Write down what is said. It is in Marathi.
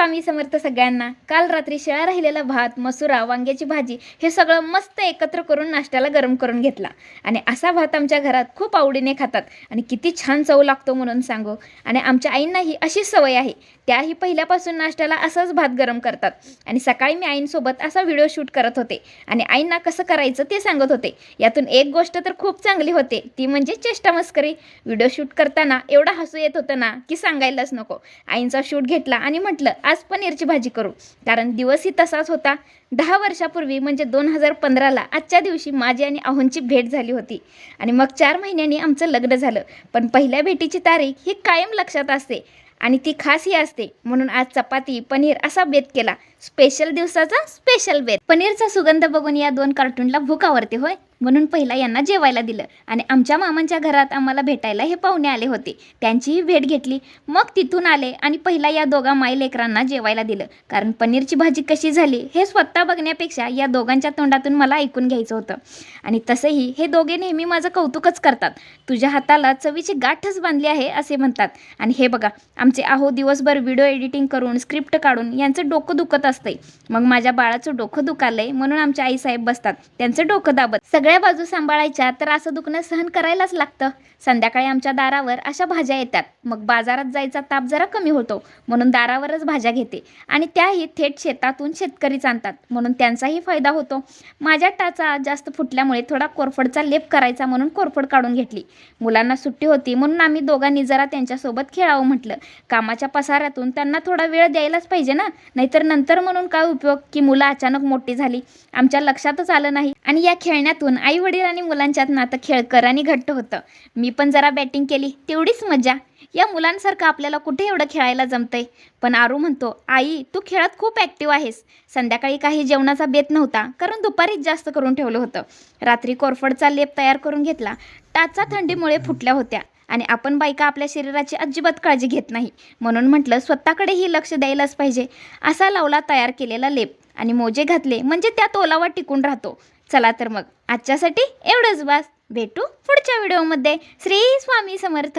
स्वामी समर्थ सगळ्यांना. काल रात्री शिळा राहिलेला भात मसुरा वांग्याची भाजी हे सगळं मस्त एकत्र करून नाश्त्याला गरम करून घेतला. आणि असा भात आमच्या घरात खूप आवडीने खातात. आणि किती छान चव लागतो म्हणून सांगू. आणि आमच्या आईंनाही अशी सवय आहे. त्याही पहिल्यापासून नाश्त्याला असंच भात गरम करतात. आणि सकाळी मी आईंसोबत असा व्हिडिओ शूट करत होते. आणि आईंना कसं करायचं ते सांगत होते. यातून एक गोष्ट तर खूप चांगली होते. ती म्हणजे चेष्टा मस्करी. व्हिडिओ शूट करताना एवढं हसू येत होतं ना की सांगायलाच नको. आईंचा शूट घेतला आणि म्हटलं आज पनीरची भाजी करू. कारण दिवसही तसाच होता. दहा वर्षापूर्वी म्हणजे दोन हजार पंधराला आजच्या दिवशी माझी आणि आहोंची भेट झाली होती. आणि मग चार महिन्यांनी आमचं लग्न झालं. पण पहिल्या भेटीची तारीख ही कायम लक्षात असते. आणि ती खास ही असते. म्हणून आज चपाती पनीर असा बेत केला. स्पेशल दिवसाचा स्पेशल बेत. पनीरचा सुगंध बघून या दोन कार्टूनला भूक आवडते होय? म्हणून पहिला यांना जेवायला दिलं. आणि आमच्या मामांच्या घरात आम्हाला भेटायला हे पाहुणे आले होते. त्यांचीही भेट घेतली. मग तिथून आले आणि पहिला या दोघा माई लेकरांना जेवायला दिलं. कारण पनीरची भाजी कशी झाली हे स्वतः बघण्यापेक्षा या दोघांच्या तोंडातून मला ऐकून घ्यायचं होतं. आणि तसंही हे दोघे नेहमी माझं कौतुकच करतात. तुझ्या हाताला चवीची गाठच बांधली आहे असे म्हणतात. आणि हे बघा आमचे आहो दिवसभर व्हिडिओ एडिटिंग करून स्क्रिप्ट काढून यांचं डोकं दुखत असतंय. मग माझ्या बाळाचं डोकं दुखालंय म्हणून आमच्या आईसाहेब बसतात. त्यांचं डोकं दाबत. सगळ्या बाजू सांभाळायच्या तर असं दुखणं सहन करायलाच लागतं. संध्याकाळी आमच्या दारावर अशा भाज्या येतात. मग बाजारात जायचा ताप जरा कमी होतो म्हणून दारावरच भाज्या घेते. आणि त्याही थेट शेतातून शेतकरीच आणतात म्हणून त्यांचाही फायदा होतो. माझ्या टाचा जास्त फुटल्यामुळे थोडा कोरफडचा लेप करायचा म्हणून कोरफड काढून घेतली. मुलांना सुट्टी होती म्हणून आम्ही दोघांनी जरा त्यांच्यासोबत खेळावं म्हटलं. कामाच्या पसाऱ्यातून त्यांना थोडा वेळ द्यायलाच पाहिजे ना? नाहीतर नंतर म्हणून काय उपयोग? की मुलं अचानक मोठी झाली. आमच्या लक्षातच आलं नाही. आणि या खेळण्यातून आई वडील आणि मुलांच्यात नातं खेळकर आणि घट्ट होतं. मी पण जरा बॅटिंग केली तेवढीच मजा या मुलांसारखं आपल्याला कुठे एवढं खेळायला जमतंय? पण आरू म्हणतो आई तू खेळात खूप ॲक्टिव्ह आहेस. संध्याकाळी काही जेवणाचा बेत नव्हता कारण दुपारीच जास्त करून ठेवलं होतं. रात्री कोरफडचा लेप तयार करून घेतला. टाचा थंडीमुळे फुटल्या होत्या आणि आपण बायका आपल्या शरीराची अजिबात काळजी घेत नाही. म्हणून म्हटलं स्वतःकडेही लक्ष द्यायलाच पाहिजे. असा लावला तयार केलेला लेप आणि मोजे घातले म्हणजे त्यात ओलावा टिकून राहतो. चला तर मग. आजच्यासाठी एवढंच बास. भेटू पुढच्या व्हिडिओमध्ये. श्री स्वामी समर्थ.